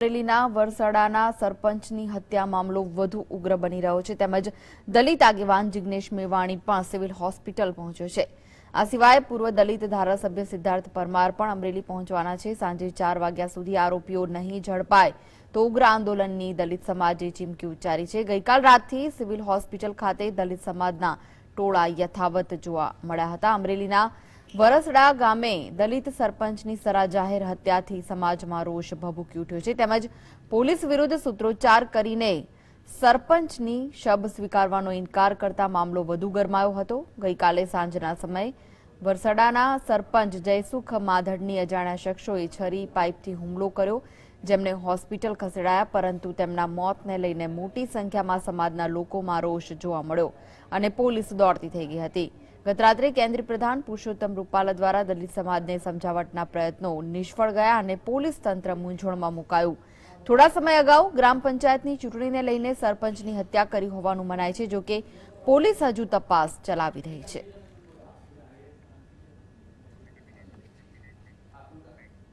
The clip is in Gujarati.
અમરેલીના વરસાડાના સરપંચની હત્યા મામલો વધુ ઉગ્ર બની રહ્યો છે. તેમજ દલિત આગેવાન જિગ્નેશ મેવાણી પણ સિવિલ હોસ્પિટલ પહોંચ્યો છે. આ સિવાય પૂર્વ દલિત ધારાસભ્ય સિદ્ધાર્થ પરમાર પણ અમરેલી પહોંચવાના છે. સાંજે ચાર વાગ્યા સુધી આરોપીઓ નહીં ઝડપાય તો ઉગ્ર આંદોલનની દલિત સમાજે ચીમકી ઉચ્ચારી છે. ગઈકાલ રાતથી સિવિલ હોસ્પિટલ ખાતે દલિત સમાજના ટોળા યથાવત જોવા મળ્યા હતા. અમરેલીના વરસડા ગામે દલિત સરપંચની સરા જાહેર હત્યાથી સમાજમાં રોષ ભભૂકી ઉઠ્યો છે. તેમજ પોલીસ વિરુદ્ધ સૂત્રોચ્ચાર કરીને સરપંચની શબ સ્વીકારવાનો ઇનકાર કરતા મામલો વધુ ગરમાયો હતો. ગઈકાલે સાંજના સમયે વરસડાના સરપંચ જયસુખ માધડની અજાણ્યા શખ્સોએ છરી, પાઇપથી હુમલો કર્યો. જેમને હોસ્પિટલ ખસેડાયા, પરંતુ તેમના મોતને લઈને મોટી સંખ્યામાં સમાજના લોકોમાં રોષ જોવા મળ્યો અને પોલીસ દોડતી થઈ ગઈ હતી. ગતરાત્રે કેન્દ્રીય પ્રધાન પુરુષોત્તમ રૂપાલા દ્વારા દલિત સમાજને સમજાવટના પ્રયત્નો નિષ્ફળ ગયા અને પોલીસ તંત્ર મૂંઝવણમાં મુકાયું. થોડા સમય અગાઉ ગ્રામ પંચાયતની ચૂંટણીને લઈને સરપંચની હત્યા કરી હોવાનું મનાય છે, જોકે પોલીસ હજુ તપાસ ચલાવી રહી છે.